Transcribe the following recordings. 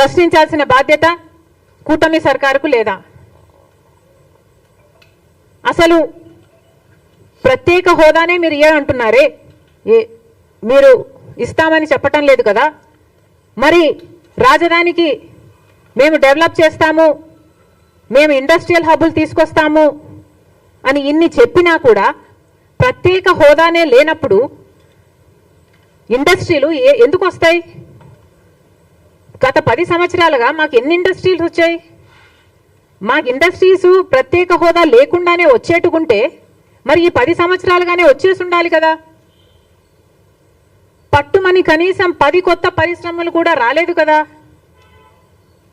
ప్రశ్నించాల్సిన బాధ్యత కూటమి సర్కారుకు లేదా? అసలు ప్రత్యేక హోదానే మీరు అంటున్నారే? ఏ- మీరు ఇస్తామని చెప్పటం లేదు కదా? మరి రాజధానికి మేము డెవలప్ చేస్తాము మేము ఇండస్ట్రియల్ హబ్బులు తీసుకొస్తాము అని ఇన్ని చెప్పినా కూడా ప్రత్యేక హోదానే లేనప్పుడు ఇండస్ట్రీలు ఏ ఎందుకు వస్తాయి? గత పది సంవత్సరాలుగా మాకు ఎన్ని ఇండస్ట్రీలు వచ్చాయి? మాకు ఇండస్ట్రీస్ ప్రత్యేక హోదా లేకుండానే వచ్చేటుకుంటే మరి ఈ పది సంవత్సరాలుగానే వచ్చేసి ఉండాలి కదా. పట్టుమని కనీసం పది కొత్త పరిశ్రమలు కూడా రాలేదు కదా.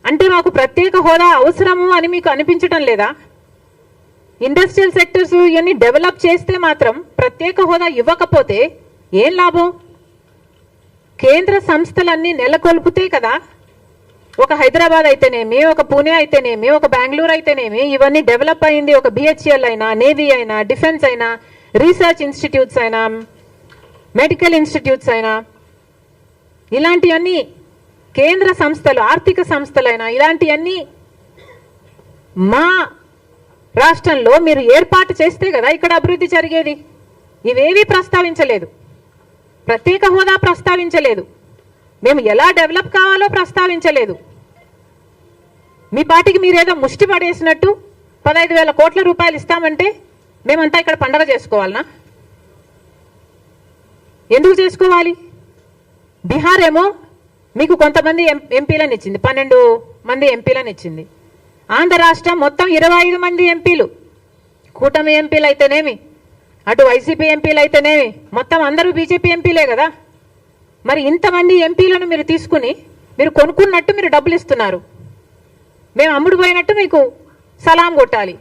అంటే మాకు ప్రత్యేక హోదా అవసరము అని మీకు అనిపించటం లేదా? ఇండస్ట్రియల్ సెక్టర్స్ ఇవన్నీ డెవలప్ చేస్తే మాత్రం ప్రత్యేక హోదా ఇవ్వకపోతే ఏం లాభం? కేంద్ర సంస్థలన్నీ నెలకొల్పితే కదా ఒక హైదరాబాద్ అయితేనేమి ఒక పూణే అయితేనేమి ఒక బెంగళూరు అయితేనేమి ఇవన్నీ డెవలప్ అయింది ఒక బిహెచ్ఎల్ అయినా నేవీ అయినా డిఫెన్స్ అయినా రీసెర్చ్ ఇన్స్టిట్యూట్స్ అయినా మెడికల్ ఇన్స్టిట్యూట్స్ అయినా ఇలాంటివన్నీ కేంద్ర సంస్థలు ఆర్థిక సంస్థలైనా ఇలాంటివన్నీ మా రాష్ట్రంలో మీరు ఏర్పాటు చేస్తే కదా ఇక్కడ అభివృద్ధి జరిగేది. ఇవేవీ ప్రస్తావించలేదు. ప్రత్యేక హోదా ప్రస్తావించలేదు. మేము ఎలా డెవలప్ కావాలో ప్రస్తావించలేదు. మీ పార్టీకి మీరేదో ముష్టి పడేసినట్టు పదహైదు వేల కోట్ల రూపాయలు ఇస్తామంటే మేమంతా ఇక్కడ పండగ చేసుకోవాలనా? ఎందుకు చేసుకోవాలి? బీహార్ ఏమో మీకు కొంతమంది ఎం ఎంపీలను ఇచ్చింది పన్నెండు మంది ఎంపీలను ఇచ్చింది. ఆంధ్ర రాష్ట్రం మొత్తం ఇరవై ఐదు మంది ఎంపీలు. కూటమి ఎంపీలు అయితేనేమి అటు వైసీపీ ఎంపీలు అయితేనేమి మొత్తం అందరూ బీజేపీ ఎంపీలే కదా? మరి ఇంతమంది ఎంపీలను మీరు తీసుకుని మీరు కొనుక్కున్నట్టు మీరు డబ్బులు ఇస్తున్నారు. మేము అమ్ముడు పోయినట్టు మీకు సలాం కొట్టాలి.